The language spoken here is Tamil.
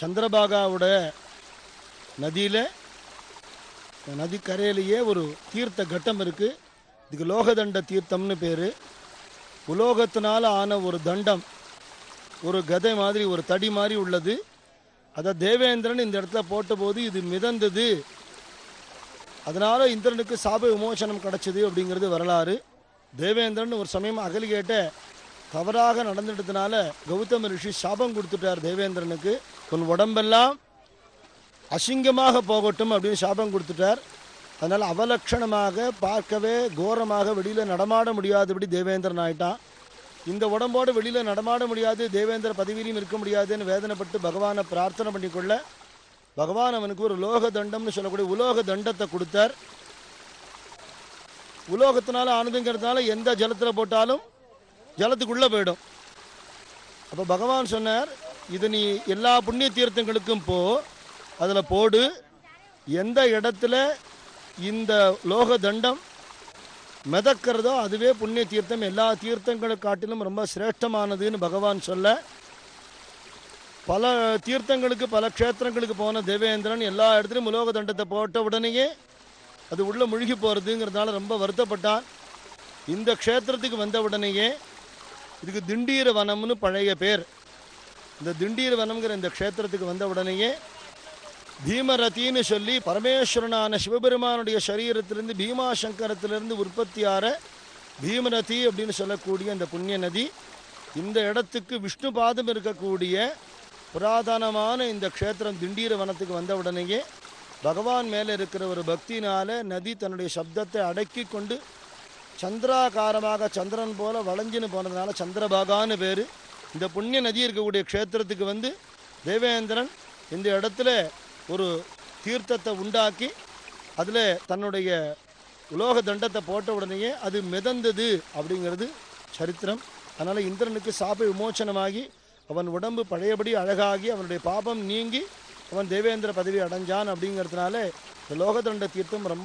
சந்திரபாகாவோட நதியில் நதிக்கரையிலேயே ஒரு தீர்த்த கட்டம் இருக்குது இதுக்கு லோகதண்ட தீர்த்தம்னு பேர். உலோகத்தினால் ஆன ஒரு தண்டம் ஒரு கதை மாதிரி ஒரு தடி மாதிரி உள்ளது. அதை தேவேந்திரன் இந்த இடத்துல போட்டபோது இது மிதந்தது. அதனால் இந்திரனுக்கு சாப விமோசனம் கிடச்சிது அப்படிங்கிறது வரலாறு. தேவேந்திரன் ஒரு சமயம் அகலி கேட்ட தவறாக நடந்துட்டதுனால கௌதம ரிஷி சாபம் கொடுத்துட்டார் தேவேந்திரனுக்கு. உன் உடம்பெல்லாம் அசிங்கமாக போகட்டும் அப்படின்னு சாபம் கொடுத்துட்டார். அதனால் அவலட்சணமாக பார்க்கவே கோரமாக வெளியில் நடமாட முடியாதபடி தேவேந்திரன் ஆயிட்டான். இந்த உடம்போடு வெளியில் நடமாட முடியாது தேவேந்திர பதவியிலையும் இருக்க முடியாதுன்னு வேதனைப்பட்டு பகவானை பிரார்த்தனை பண்ணிக்கொள்ள பகவான் அவனுக்கு ஒரு லோக தண்டம்னு சொல்லக்கூடிய உலோக தண்டத்தை கொடுத்தார். உலோகத்தினால ஆனதுங்கிறதுனால எந்த ஜலத்தில் போட்டாலும் ஜலத்துக்குள்ளே போயிடும். அப்போ பகவான் சொன்னார் இது நீ எல்லா புண்ணிய தீர்த்தங்களுக்கும் போ அதில் போடு. எந்த இடத்துல இந்த லோக தண்டம் மிதக்கிறதோ அதுவே புண்ணிய தீர்த்தம் எல்லா தீர்த்தங்களை காட்டிலும் ரொம்ப சிரேஷ்டமானதுன்னு பகவான் சொல்ல பல தீர்த்தங்களுக்கு பல க்ஷேத்திரங்களுக்கு போன தேவேந்திரன் எல்லா இடத்துலையும் உலோக தண்டத்தை போட்ட உடனேயே அது உள்ளே முழுகி போகிறதுங்கிறதுனால ரொம்ப வருத்தப்பட்டான். இந்த க்ஷேத்திரத்துக்கு வந்த உடனேயே இதுக்கு திண்டீர வனம்னு பழைய பேர். இந்த திண்டீர வனம்ங்கிற இந்த க்ஷேத்திரத்துக்கு வந்த உடனேயே பீமரத்தின்னு சொல்லி பரமேஸ்வரனான சிவபெருமானுடைய சரீரத்திலிருந்து பீமாசங்கரத்திலிருந்து உற்பத்தியார பீமரதி அப்படின்னு சொல்லக்கூடிய இந்த புண்ணிய நதி இந்த இடத்துக்கு விஷ்ணு பாதம் இருக்கக்கூடிய புராதனமான இந்த க்ஷேத்திரம் திண்டீர வனத்துக்கு வந்த உடனேயே பகவான் மேலே இருக்கிற ஒரு பக்தினால நதி தன்னுடைய சப்தத்தை அடக்கி கொண்டு சந்திராகாரமாக சந்திரன் போல வளைஞ்சுன்னு போனதுனால சந்திரபாகான்னு பேர். இந்த புண்ணிய நதி இருக்கக்கூடிய க்ஷேத்திரத்துக்கு வந்து தேவேந்திரன் இந்த இடத்துல ஒரு தீர்த்தத்தை உண்டாக்கி அதில் தன்னுடைய உலோக தண்டத்தை போட்ட உடனேயே அது மிதந்தது அப்படிங்கிறது சரித்திரம். அதனால் இந்திரனுக்கு சாப விமோச்சனமாகி அவன் உடம்பு பழையபடி அழகாகி அவனுடைய பாபம் நீங்கி அவன் தேவேந்திர பதவி அடைஞ்சான் அப்படிங்கிறதுனால இந்த லோகதண்ட தீர்த்தம் ரொம்ப